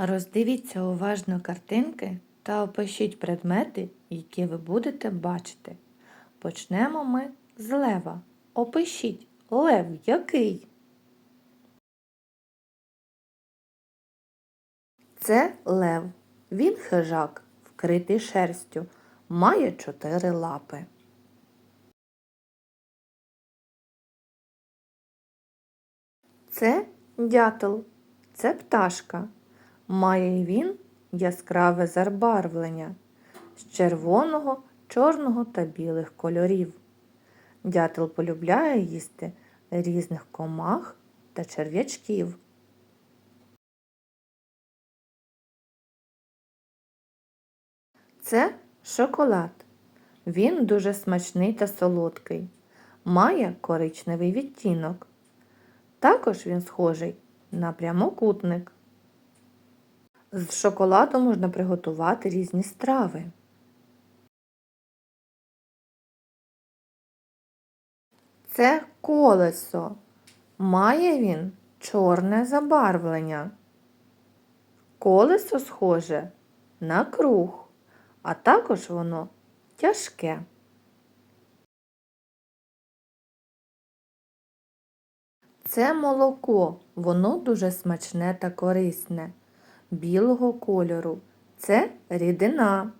Роздивіться уважно картинки та опишіть предмети, які ви будете бачити. Почнемо ми з лева. Опишіть лев який? Це лев. Він хижак, вкритий шерстю, має чотири лапи. Це дятел. Це пташка. Має він яскраве забарвлення з червоного, чорного та білих кольорів. Дятел полюбляє їсти різних комах та черв'ячків. Це шоколад. Він дуже смачний та солодкий. Має коричневий відтінок. Також він схожий на прямокутник. З шоколаду можна приготувати різні страви. Це колесо. Має він чорне забарвлення. Колесо схоже на круг, а також воно тяжке. Це молоко, воно дуже смачне та корисне, білого кольору. Це рідина.